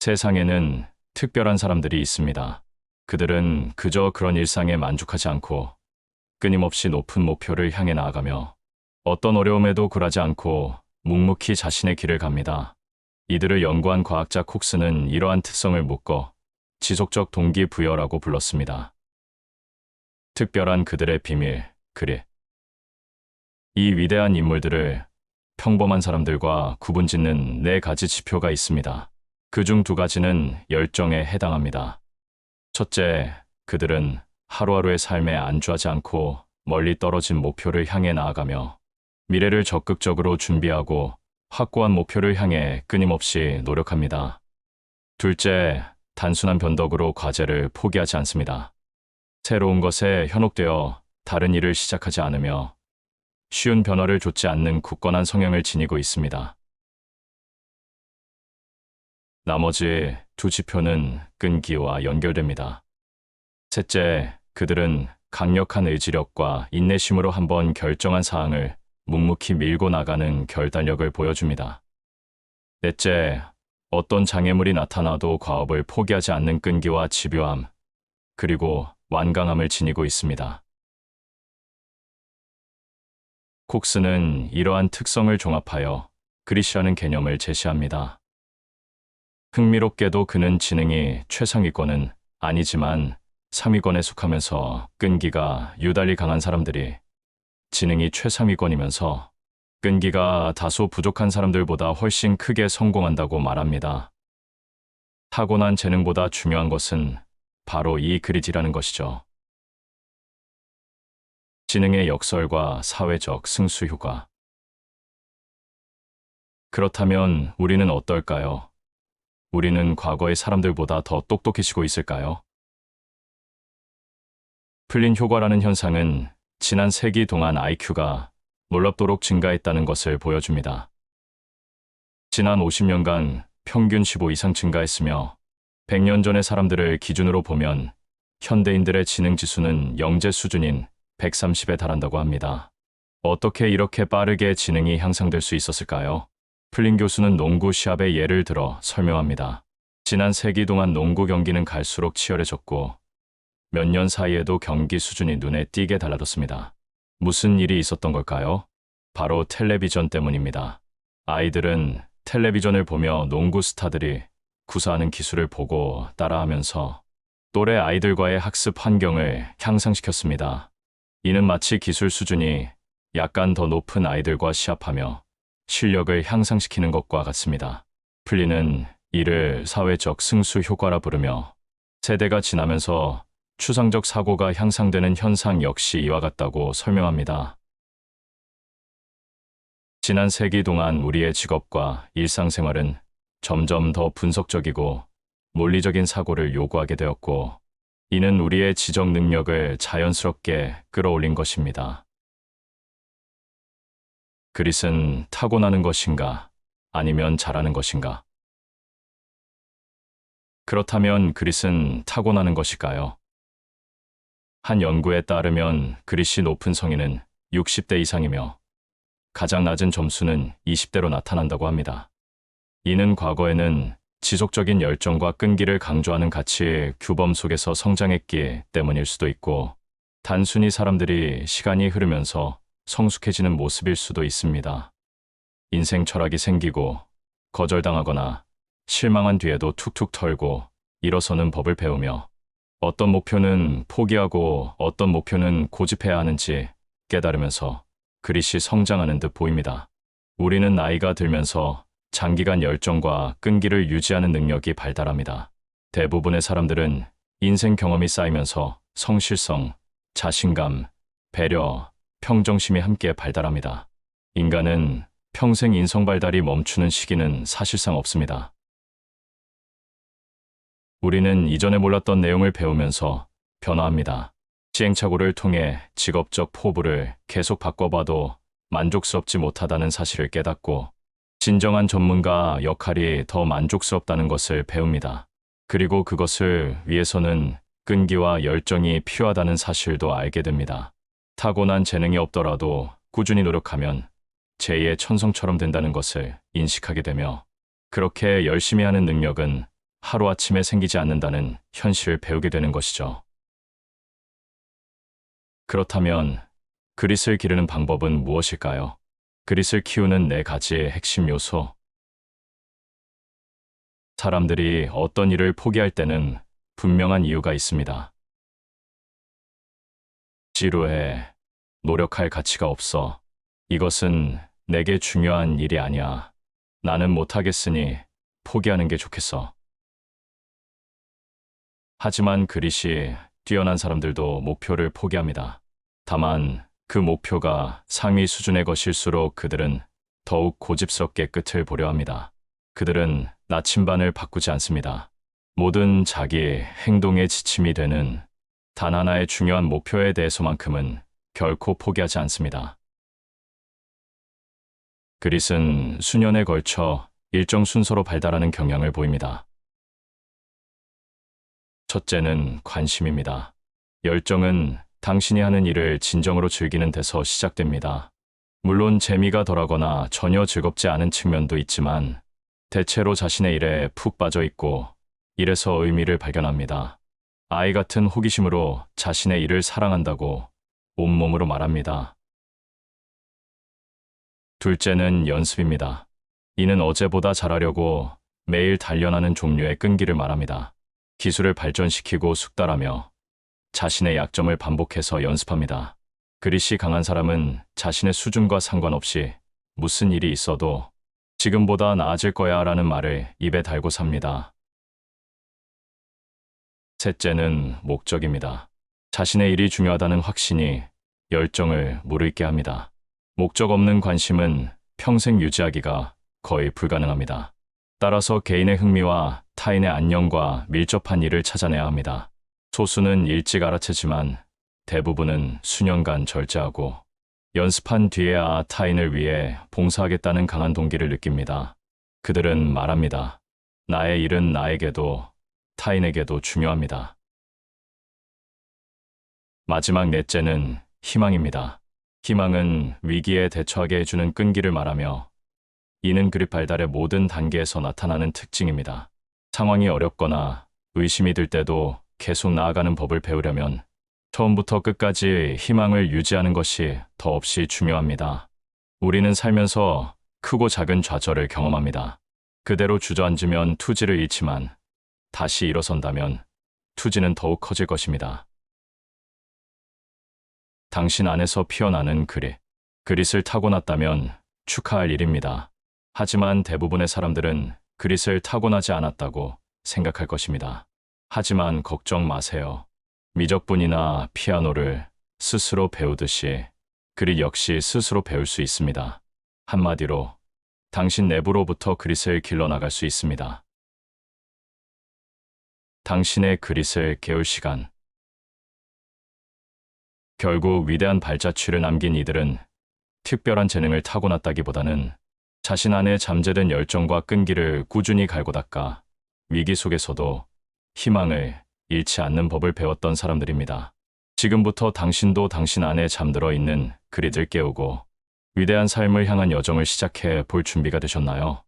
세상에는 특별한 사람들이 있습니다. 그들은 그저 그런 일상에 만족하지 않고 끊임없이 높은 목표를 향해 나아가며 어떤 어려움에도 굴하지 않고 묵묵히 자신의 길을 갑니다. 이들을 연구한 과학자 콕스는 이러한 특성을 묶어 지속적 동기부여라고 불렀습니다. 특별한 그들의 비밀, 그릿. 이 위대한 인물들을 평범한 사람들과 구분짓는 네 가지 지표가 있습니다. 그중 두 가지는 열정에 해당합니다. 첫째, 그들은 하루하루의 삶에 안주하지 않고 멀리 떨어진 목표를 향해 나아가며 미래를 적극적으로 준비하고 확고한 목표를 향해 끊임없이 노력합니다. 둘째, 단순한 변덕으로 과제를 포기하지 않습니다. 새로운 것에 현혹되어 다른 일을 시작하지 않으며 쉬운 변화를 좇지 않는 굳건한 성향을 지니고 있습니다. 나머지 두 지표는 끈기와 연결됩니다. 셋째, 그들은 강력한 의지력과 인내심으로 한번 결정한 사항을 묵묵히 밀고 나가는 결단력을 보여줍니다. 넷째, 어떤 장애물이 나타나도 과업을 포기하지 않는 끈기와 집요함, 그리고 완강함을 지니고 있습니다. 콕스는 이러한 특성을 종합하여 그리시라는 개념을 제시합니다. 흥미롭게도 그는 지능이 최상위권은 아니지만 상위권에 속하면서 끈기가 유달리 강한 사람들이 지능이 최상위권이면서 끈기가 다소 부족한 사람들보다 훨씬 크게 성공한다고 말합니다. 타고난 재능보다 중요한 것은 바로 이 그리지라는 것이죠. 지능의 역설과 사회적 승수 효과. 그렇다면 우리는 어떨까요? 우리는 과거의 사람들보다 더 똑똑해지고 있을까요? 플린 효과라는 현상은 지난 세기 동안 IQ가 놀랍도록 증가했다는 것을 보여줍니다. 지난 50년간 평균 15 이상 증가했으며 100년 전의 사람들을 기준으로 보면 현대인들의 지능 지수는 영재 수준인 130에 달한다고 합니다. 어떻게 이렇게 빠르게 지능이 향상될 수 있었을까요? 플린 교수는 농구 시합의 예를 들어 설명합니다. 지난 세기 동안 농구 경기는 갈수록 치열해졌고 몇 년 사이에도 경기 수준이 눈에 띄게 달라졌습니다. 무슨 일이 있었던 걸까요? 바로 텔레비전 때문입니다. 아이들은 텔레비전을 보며 농구 스타들이 구사하는 기술을 보고 따라하면서 또래 아이들과의 학습 환경을 향상시켰습니다. 이는 마치 기술 수준이 약간 더 높은 아이들과 시합하며 실력을 향상시키는 것과 같습니다. 플리는 이를 사회적 승수 효과라 부르며 세대가 지나면서 추상적 사고가 향상되는 현상 역시 이와 같다고 설명합니다. 지난 세기 동안 우리의 직업과 일상생활은 점점 더 분석적이고 논리적인 사고를 요구하게 되었고, 이는 우리의 지적 능력을 자연스럽게 끌어올린 것입니다. 그릿은 타고나는 것인가, 아니면 잘하는 것인가? 그렇다면 그릿은 타고나는 것일까요? 한 연구에 따르면 그릿이 높은 성인은 60대 이상이며 가장 낮은 점수는 20대로 나타난다고 합니다. 이는 과거에는 지속적인 열정과 끈기를 강조하는 가치의 규범 속에서 성장했기 때문일 수도 있고, 단순히 사람들이 시간이 흐르면서 성숙해지는 모습일 수도 있습니다. 인생 철학이 생기고, 거절당하거나 실망한 뒤에도 툭툭 털고 일어서는 법을 배우며, 어떤 목표는 포기하고 어떤 목표는 고집해야 하는지 깨달으면서 그릿이 성장하는 듯 보입니다. 우리는 나이가 들면서 장기간 열정과 끈기를 유지하는 능력이 발달합니다. 대부분의 사람들은 인생 경험이 쌓이면서 성실성, 자신감, 배려, 평정심이 함께 발달합니다. 인간은 평생 인성 발달이 멈추는 시기는 사실상 없습니다. 우리는 이전에 몰랐던 내용을 배우면서 변화합니다. 시행착오를 통해 직업적 포부를 계속 바꿔봐도 만족스럽지 못하다는 사실을 깨닫고 진정한 전문가 역할이 더 만족스럽다는 것을 배웁니다. 그리고 그것을 위해서는 끈기와 열정이 필요하다는 사실도 알게 됩니다. 타고난 재능이 없더라도 꾸준히 노력하면 제2의 천성처럼 된다는 것을 인식하게 되며 그렇게 열심히 하는 능력은 하루아침에 생기지 않는다는 현실을 배우게 되는 것이죠. 그렇다면 그릿을 기르는 방법은 무엇일까요? 그릿을 키우는 네 가지의 핵심 요소. 사람들이 어떤 일을 포기할 때는 분명한 이유가 있습니다. 지루해. 노력할 가치가 없어. 이것은 내게 중요한 일이 아니야. 나는 못하겠으니 포기하는 게 좋겠어. 하지만 그릿이 뛰어난 사람들도 목표를 포기합니다. 다만 그 목표가 상위 수준의 것일수록 그들은 더욱 고집스럽게 끝을 보려 합니다. 그들은 나침반을 바꾸지 않습니다. 모든 자기 행동의 지침이 되는 단 하나의 중요한 목표에 대해서만큼은 결코 포기하지 않습니다. 그릿은 수년에 걸쳐 일정 순서로 발달하는 경향을 보입니다. 첫째는 관심입니다. 열정은 당신이 하는 일을 진정으로 즐기는 데서 시작됩니다. 물론 재미가 덜하거나 전혀 즐겁지 않은 측면도 있지만 대체로 자신의 일에 푹 빠져 있고 일에서 의미를 발견합니다. 아이 같은 호기심으로 자신의 일을 사랑한다고 온몸으로 말합니다. 둘째는 연습입니다. 이는 어제보다 잘하려고 매일 단련하는 종류의 끈기를 말합니다. 기술을 발전시키고 숙달하며 자신의 약점을 반복해서 연습합니다. 그릿이 강한 사람은 자신의 수준과 상관없이 무슨 일이 있어도 지금보다 나아질 거야 라는 말을 입에 달고 삽니다. 셋째는 목적입니다. 자신의 일이 중요하다는 확신이 열정을 무르익게 합니다. 목적 없는 관심은 평생 유지하기가 거의 불가능합니다. 따라서 개인의 흥미와 타인의 안녕과 밀접한 일을 찾아내야 합니다. 소수는 일찍 알아채지만 대부분은 수년간 절제하고 연습한 뒤에야 타인을 위해 봉사하겠다는 강한 동기를 느낍니다. 그들은 말합니다. 나의 일은 나에게도 타인에게도 중요합니다. 마지막 넷째는 희망입니다. 희망은 위기에 대처하게 해주는 끈기를 말하며 이는 그립 발달의 모든 단계에서 나타나는 특징입니다. 상황이 어렵거나 의심이 들 때도 계속 나아가는 법을 배우려면 처음부터 끝까지 희망을 유지하는 것이 더없이 중요합니다. 우리는 살면서 크고 작은 좌절을 경험합니다. 그대로 주저앉으면 투지를 잃지만 다시 일어선다면 투지는 더욱 커질 것입니다. 당신 안에서 피어나는 그릿. 그릿을 타고났다면 축하할 일입니다. 하지만 대부분의 사람들은 그릿을 타고나지 않았다고 생각할 것입니다. 하지만 걱정 마세요. 미적분이나 피아노를 스스로 배우듯이 그릿 역시 스스로 배울 수 있습니다. 한마디로 당신 내부로부터 그릿을 길러나갈 수 있습니다. 당신의 그릿을 깨울 시간. 결국 위대한 발자취를 남긴 이들은 특별한 재능을 타고났다기보다는 자신 안에 잠재된 열정과 끈기를 꾸준히 갈고 닦아 위기 속에서도 희망을 잃지 않는 법을 배웠던 사람들입니다. 지금부터 당신도 당신 안에 잠들어 있는 그리들 깨우고 위대한 삶을 향한 여정을 시작해 볼 준비가 되셨나요?